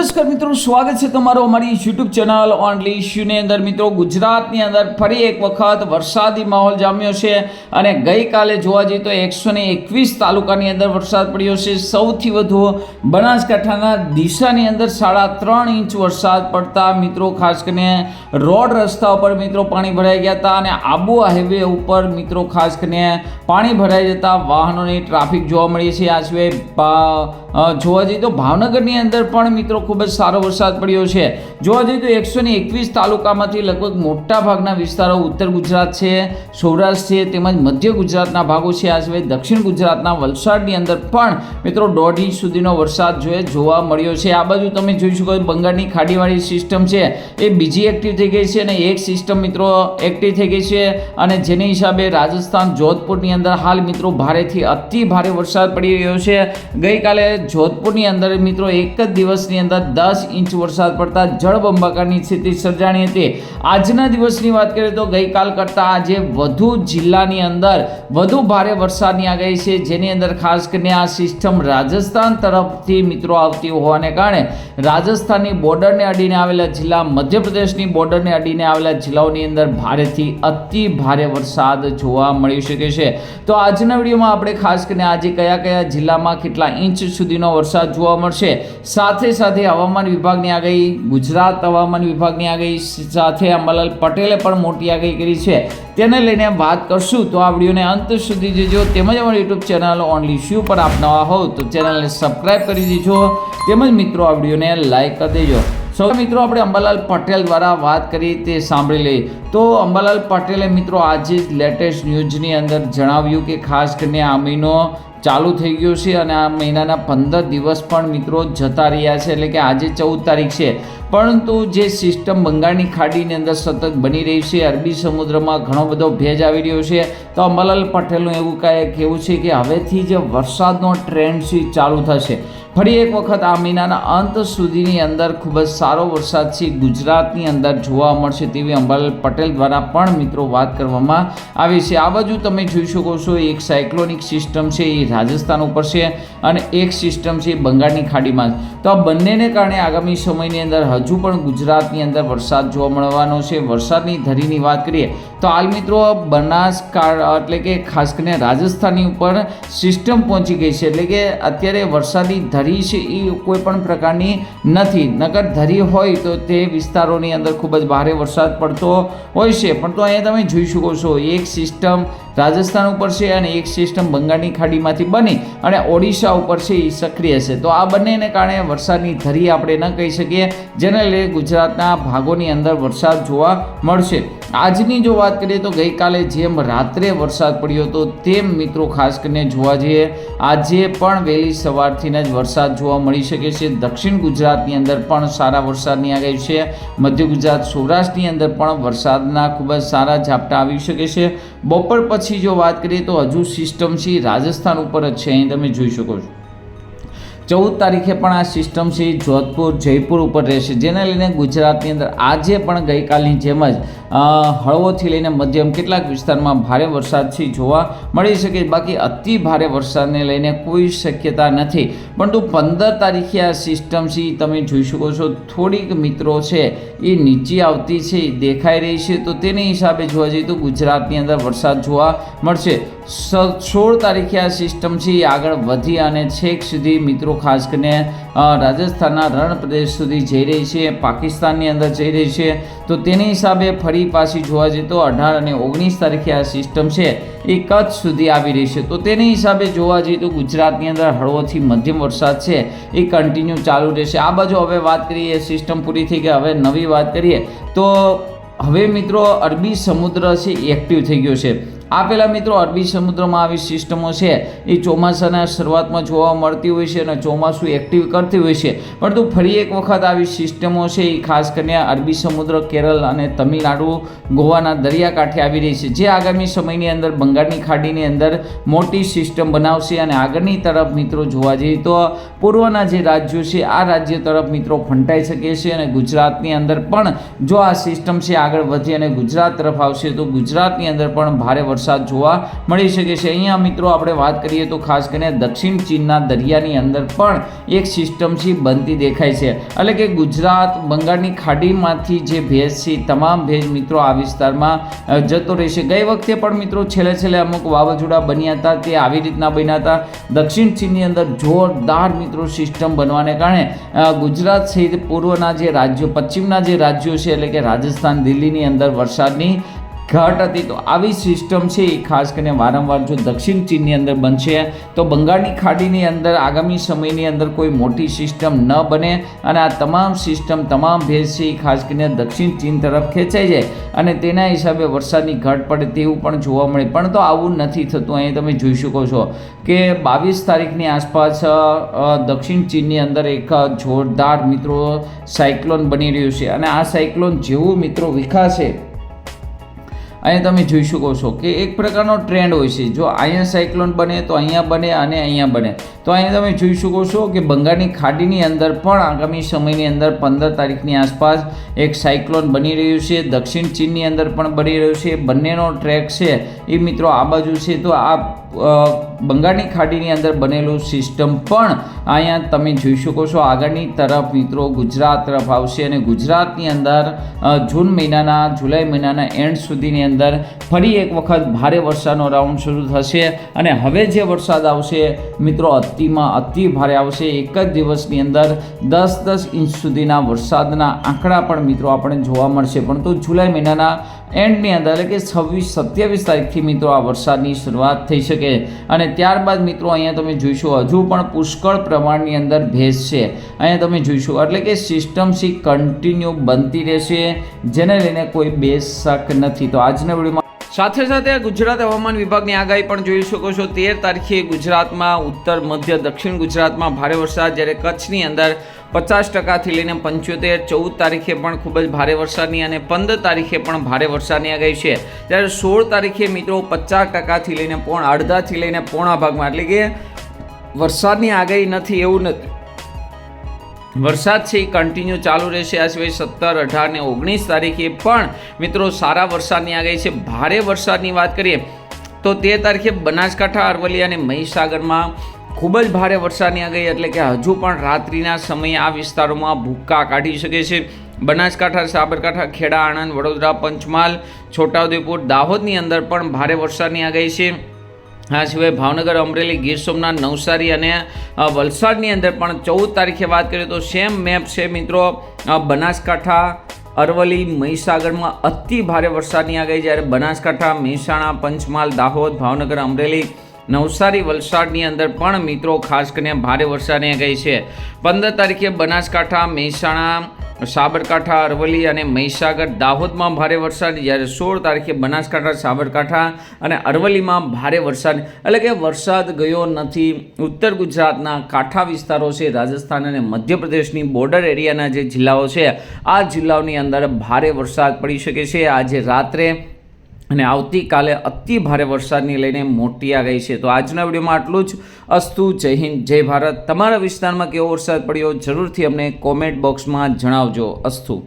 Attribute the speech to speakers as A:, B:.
A: નમસ્કાર મિત્રો, સ્વાગત છે તમારો અમારી યુટ્યુબ ચેનલ ઓનલી ઇશ્યુની અંદર. મિત્રો, ગુજરાતની અંદર ફરી એક વખત વરસાદી માહોલ જામ્યો છે અને ગઈકાલે જોવા જઈએ તો એકસો ને એકવીસ તાલુકાની અંદર વરસાદ પડ્યો છે. સૌથી વધુ બનાસકાંઠાના દિશાની અંદર સાડા ત્રણ ઇંચ વરસાદ પડતા મિત્રો, ખાસ કરીને રોડ રસ્તા ઉપર મિત્રો પાણી ભરાઈ ગયા હતા અને આબુ હાઈવે ઉપર મિત્રો, ખાસ કરીને પાણી ભરાઈ જતા વાહનોની ટ્રાફિક જોવા મળી છે. આ સિવાય જોવા જઈએ તો ભાવનગરની અંદર પણ મિત્રો ખૂબ જ સારો વરસાદ પડ્યો છે. જોવા જઈએ તો એકસો ને એકવીસ તાલુકામાંથી લગભગ મોટા ભાગના વિસ્તારો ઉત્તર ગુજરાત છે, સૌરાષ્ટ્ર છે, તેમજ મધ્ય ગુજરાતના ભાગો છે. આ સિવાય દક્ષિણ ગુજરાતના વલસાડની અંદર પણ મિત્રો દોઢ ઇંચ સુધીનો વરસાદ જોઈએ જોવા મળ્યો છે. આ બાજુ તમે જોઈ શકો બંગાળની ખાડીવાળી સિસ્ટમ છે. એ બીજી એક્ટિવ થઈ ગઈ છે અને એક સિસ્ટમ મિત્રો એક્ટિવ થઈ ગઈ છે અને જેની હિસાબે રાજસ્થાન, જોધપુરની અંદર હાલ મિત્રો ભારેથી અતિ ભારે વરસાદ પડી રહ્યો છે. ગઈકાલે જોધપુરની અંદર મિત્રો એક જ દિવસની અંદર દસ ઇંચ વરસાદ પડતા જળબંબાકારની સ્થિતિ સર્જાણી હતી. આજના દિવસની વાત કરીએ તો ગઈકાલ કરતાં આજે વધુ જિલ્લાની અંદર વધુ ભારે વરસાદની આગાહી છે. જેની અંદર ખાસ કરીને આ સિસ્ટમ રાજસ્થાન તરફથી મિત્રો આવતી હોવાને કારણે રાજસ્થાનની બોર્ડરને અડીને આવેલા જિલ્લા, મધ્યપ્રદેશની બોર્ડરને અડીને આવેલા જિલ્લાઓની અંદર ભારેથી અતિ ભારે વરસાદ જોવા મળી શકે છે. તો આજના વિડીયોમાં આપણે ખાસ કરીને આજે કયા કયા જિલ્લામાં કેટલા ઇંચ સુધીનો વરસાદ જોવા મળશે. સાથે સાથે હવામાન વિભાગની આગાહી, ગુજરાત હવામાન વિભાગની આગાહી સાથે અંબાલાલ પટેલે પણ મોટી આગાહી કરી છે. તેને લઈને વાત કરશું તો આ વિડીયોને અંત સુધી જોજો. તેમજ અમારી યુટ્યુબ ચેનલ ઓનલી શ્યુ પર આપ નવા હોવ તો ચેનલને સબસ્ક્રાઈબ કરી દેજો. તેમજ મિત્રો, આ વિડીયોને લાઈક કરી દેજો. સૌ મિત્રો, આપણે અંબાલાલ પટેલ દ્વારા વાત કરી તે સાંભળી લઈએ. તો અંબાલાલ પટેલે મિત્રો, આજે જ લેટેસ્ટ ન્યૂઝની અંદર જણાવ્યું કે ખાસ કરીને આ મહિનો ચાલુ થઈ ગયું છે અને આ મહિનાના પંદર દિવસ પણ મિત્રો જતા રહ્યા છે. એટલે કે આજે ચૌદ તારીખ છે. પરંતુ જે સિસ્ટમ બંગાળની ખાડીની અંદર સતત બની રહી છે, અરબી સમુદ્રમાં ઘણો બધો ભેજ આવી રહ્યો છે, તો અંબાલાલ પટેલનું એવું કહે કહેવું છે કે હવેથી જે વરસાદનો ટ્રેન્ડ છે, ચાલુ થશે. ફરી એક વખત આ મહિનાના અંત સુધીની અંદર ખૂબ જ સારો વરસાદ છે, ગુજરાતની અંદર જોવા મળશે તેવી અંબાલાલ પટેલ દ્વારા પણ મિત્રો વાત કરવામાં આવી છે. આ બાજુ તમે જોઈ શકો છો, એક સાયક્લોનિક સિસ્ટમ છે, એ રાજસ્થાન ઉપર છે અને એક સિસ્ટમ છે બંગાળની ખાડીમાં તો આ બંનેને કારણે આગામી સમયની અંદર હજુ પણ ગુજરાતની અંદર વરસાદ જોવા મળવાનો છે. વરસાદની ધરીની વાત કરીએ તો હાલ મિત્રો બનાસકાંઠા, એટલે કે ખાસ કરીને રાજસ્થાનની ઉપર સિસ્ટમ પહોંચી ગઈ છે. એટલે કે અત્યારે વરસાદી ધરી છે એ કોઈ પણ પ્રકારની નથી. નગર ધરી હોય તો તે વિસ્તારોની અંદર ખૂબ જ ભારે વરસાદ પડતો હોય છે. પણ તો અહીંયા તમે જોઈ શકો છો, એક સિસ્ટમ રાજસ્થાન ઉપર છે અને એક સિસ્ટમ બંગાળની ખાડીમાંથી બની અને ઓડિશા ઉપર છે એ સક્રિય છે. તો આ બંનેને કારણે વરસાદની ધરી આપણે ન કહી શકીએ, જેને લીધે ગુજરાતના ભાગોની અંદર વરસાદ જોવા મળશે. આજની જો વાત કરીએ તો ગઈકાલે જેમ રાત્રે વરસાદ પડ્યો હતો, તેમ મિત્રો ખાસ કરીને જોવા જઈએ, આજે પણ વહેલી સવારથી જ વરસાદ જોવા મળી શકે છે. દક્ષિણ ગુજરાતની અંદર પણ સારા વરસાદની આગાહી છે. મધ્ય ગુજરાત, સૌરાષ્ટ્રની અંદર પણ વરસાદના ખૂબ જ સારા ઝાપટા આવી શકે છે. બપોર પછી જો વાત કરીએ તો હજુ સિસ્ટમ છે રાજસ્થાન ઉપર જ છે. અહીં તમે જોઈ શકો છો. ચૌદ તારીખે પણ આ સિસ્ટમ છે જોધપુર, જયપુર ઉપર રહેશે. જેને લઈને ગુજરાતની અંદર આજે પણ ગઈકાલની જેમ જ હળવોથી લઈને મધ્યમ કેટલાક વિસ્તારમાં ભારે વરસાદ છે જોવા મળી શકે. બાકી અતિ ભારે વરસાદને લઈને કોઈ શક્યતા નથી. પરંતુ પંદર તારીખે આ સિસ્ટમ છે, તમે જોઈ શકો છો, થોડીક મિત્રો છે, એ નીચે આવતી છે, દેખાઈ રહી છે. તો તેને હિસાબે જોવા જઈએ તો ગુજરાતની અંદર વરસાદ જોવા મળશે. સોળ તારીખે આ સિસ્ટમ છે આગળ વધી અને છેક સુધી મિત્રો ખાસ કરીને રાજસ્થાનના રણ પ્રદેશ સુધી જઈ રહી છે, પાકિસ્તાનની અંદર જઈ રહી છે. તો તેની હિસાબે ફરી પાછી જોવા જઈએ તો અઢાર અને ઓગણીસ તારીખે આ સિસ્ટમ છે, એ કચ્છ સુધી આવી રહી છે. તો તેની હિસાબે જોવા જઈએ તો ગુજરાતની અંદર હળવોથી મધ્યમ વરસાદ છે, એ કન્ટિન્યુ ચાલુ રહેશે. આ બાજુ હવે વાત કરીએ, સિસ્ટમ પૂરી થઈ ગઈ, હવે નવી વાત કરીએ. તો હવે મિત્રો, અરબી સમુદ્ર છે એક્ટિવ થઈ ગયો છે. આ પહેલાં મિત્રો અરબી સમુદ્રમાં આવી સિસ્ટમો છે. એ ચોમાસાના શરૂઆતમાં જોવા મળતી હોય છે અને ચોમાસું એક્ટિવ કરતી હોય છે. પરંતુ ફરી એક વખત આવી સિસ્ટમો છે એ ખાસ કરીને અરબી સમુદ્ર, કેરળ અને તમિલનાડુ, ગોવાના દરિયાકાંઠે આવી રહી છે. જે આગામી સમયની અંદર બંગાળની ખાડીની અંદર મોટી સિસ્ટમ બનાવશે અને આગળની તરફ મિત્રો જોવા જઈએ તો પૂર્વના જે રાજ્યો છે, આ રાજ્ય તરફ મિત્રો ફંટાઈ શકે છે અને ગુજરાતની અંદર પણ જો આ સિસ્ટમ છે આગળ વધી અને ગુજરાત તરફ આવશે તો ગુજરાતની અંદર પણ ભારે વરસાદ વરસાદ જોવા મળી શકે છે. અહીંયા મિત્રો આપણે વાત કરીએ તો ખાસ કરીને દક્ષિણ ચીનના દરિયાની અંદર પણ એક સિસ્ટમસી બનતી દેખાય છે. એટલે કે ગુજરાત, બંગાળની ખાડીમાંથી જે ભેજ છે તમામ ભેજ મિત્રો આ વિસ્તારમાં જતો રહેશે. ગઈ વખતે પણ મિત્રો છેલ્લે છેલ્લે અમુક વાવાઝોડા બન્યા હતા, તે આવી રીતના બન્યા હતા. દક્ષિણ ચીનની અંદર જોરદાર મિત્રો સિસ્ટમ બનવાને કારણે ગુજરાત સહિત પૂર્વના જે રાજ્યો, પશ્ચિમના જે રાજ્યો છે, એટલે કે રાજસ્થાન, દિલ્હીની અંદર વરસાદની ઘટ હતી. તો આવી સિસ્ટમ છે એ ખાસ કરીને વારંવાર જો દક્ષિણ ચીનની અંદર બનશે, તો બંગાળની ખાડીની અંદર આગામી સમયની અંદર કોઈ મોટી સિસ્ટમ ન બને અને આ તમામ સિસ્ટમ, તમામ ભેજ છે એ ખાસ કરીને દક્ષિણ ચીન તરફ ખેંચાઈ જાય અને તેના હિસાબે વરસાદની ઘટ પડે તેવું પણ જોવા મળે. પણ તો આવું નથી થતું. અહીં તમે જોઈ શકો છો કે બાવીસ તારીખની આસપાસ દક્ષિણ ચીનની અંદર એક જોરદાર મિત્રો સાયક્લોન બની રહ્યું છે અને આ સાયક્લોન જેવું મિત્રો વિકાસે અહીંયા તમે જોઈ શકો છો કે એક પ્રકારનો ટ્રેન્ડ હોય છે. જો અહીંયા સાયક્લોન બને, તો અહીંયા બને અને અહીંયા બને. તો અહીંયા તમે જોઈ શકો છો કે બંગાળની ખાડીની અંદર પણ આગામી સમયની અંદર પંદર તારીખની આસપાસ એક સાયક્લોન બની રહ્યું છે. દક્ષિણ ચીનની અંદર પણ બની રહ્યું છે. બંનેનો ટ્રેક છે. એ મિત્રો આ બાજુ છે. તો આ બંગાળની ખાડીની અંદર બનેલું સિસ્ટમ પણ અહીંયા તમે જોઈ શકો છો. આગળની તરફ મિત્રો ગુજરાત તરફ આવશે અને ગુજરાતની અંદર જૂન મહિનાના, જુલાઈ મહિનાના એન્ડ સુધીની અંદર ફરી એક વખત ભારે વરસાદનો રાઉન્ડ શરૂ થશે અને હવે જે વરસાદ આવશે, મિત્રો, અતિમાં અતિ ભારે આવશે. એક જ દિવસની અંદર દસ દસ ઇંચ સુધીના વરસાદના આંકડા પણ, મિત્રો, આપણને જોવા મળશે. પરંતુ જુલાઈ મહિનાના એન્ડની અંદર, એટલે કે છવ્વીસ, સત્યાવીસ તારીખથી મિત્રો આ વરસાદની શરૂઆત થઈ શકે. અને ત્યારબાદ મિત્રો અહીંયા તમે જોઈશો, હજુ પણ પુષ્કળ પ્રમાણની અંદર ભેજ છે. અહીંયા તમે જોઈશો, એટલે કે સિસ્ટમ સી કન્ટિન્યુ બનતી રહેશે, જેને લઈને કોઈ બેશક નથી. તો આજના વિડીયોમાં સાથે સાથે ગુજરાત હવામાન વિભાગની આગાહી પણ જોઈ શકો છો. તેર તારીખે ગુજરાતમાં ઉત્તર, મધ્ય, દક્ષિણ ગુજરાતમાં ભારે વરસાદ. જ્યારે કચ્છની અંદર પચાસ ટકાથી લઈને પંચોતેર, ચૌદ તારીખે પણ ખૂબ જ ભારે વરસાદની અને પંદર તારીખે પણ ભારે વરસાદની આગાહી છે. ત્યારે સોળ તારીખે મિત્રો પચાસ ટકાથી લઈને પોણ અડધાથી લઈને પોણા ભાગમાં. એટલે કે વરસાદની આગાહી નથી, એવું નથી. વરસાદ છે એ કન્ટિન્યુ ચાલુ રહેશે. આ સિવાય સત્તર, અઢાર ને ઓગણીસ તારીખે પણ મિત્રો સારા વરસાદની આગાહી છે. ભારે વરસાદની વાત કરીએ તો તે તારીખે બનાસકાંઠા, અરવલ્લી અને મહીસાગરમાં ખૂબ જ ભારે વરસાદની આગાહી, એટલે કે હજુ પણ રાત્રિના સમયે આ વિસ્તારોમાં ભૂક્કા કાઢી શકે છે. બનાસકાંઠા, સાબરકાંઠા, ખેડા, આણંદ, વડોદરા, પંચમહાલ, છોટાઉદેપુર, દાહોદની અંદર પણ ભારે વરસાદની આગાહી છે. આ સિવાય ભાવનગર અમરેલી ગીર સોમનાથ નવસારી અને વલસાડની અંદર પણ ચૌદ તારીખે વાત કરીએ તો સેમ મેપ છે મિત્રો. બનાસકાંઠા, અરવલ્લી, મહીસાગરમાં અતિ ભારે વરસાદની આગાહી જ્યારે બનાસકાંઠા, મહેસાણા, પંચમહાલ, દાહોદ, ભાવનગર, અમરેલી, નવસારી, વલસાડની અંદર પણ મિત્રો ખાસ કરીને ભારે વરસાદની આગાહી છે. પંદર તારીખે બનાસકાંઠા, મહેસાણા સાબરકાંઠા, અરવલ્લી અને મહીસાગર. દાહોદમાં ભારે વરસાદ. જ્યારે સોળ તારીખે બનાસકાંઠા, સાબરકાંઠા અને અરવલ્લીમાં ભારે વરસાદ. એટલે કે વરસાદ ગયો નથી. ઉત્તર ગુજરાતના કાંઠા વિસ્તારો છે, રાજસ્થાન અને મધ્યપ્રદેશની બોર્ડર એરિયાના જે જિલ્લાઓ છે, આ જિલ્લાઓની અંદર ભારે વરસાદ પડી શકે છે. આજે રાત્રે અને આવતીકાલે અતિ ભારે વરસાદની લઈને મોટી આગાહી છે. તો આજના વિડીયોમાં આટલું જ. અસ્તુ, જય હિન્દ, જય ભારત. તમારા વિસ્તારમાં કેવો વરસાદ પડ્યો જરૂરથી અમને કોમેન્ટ બોક્સમાં જણાવજો. અસ્તુ.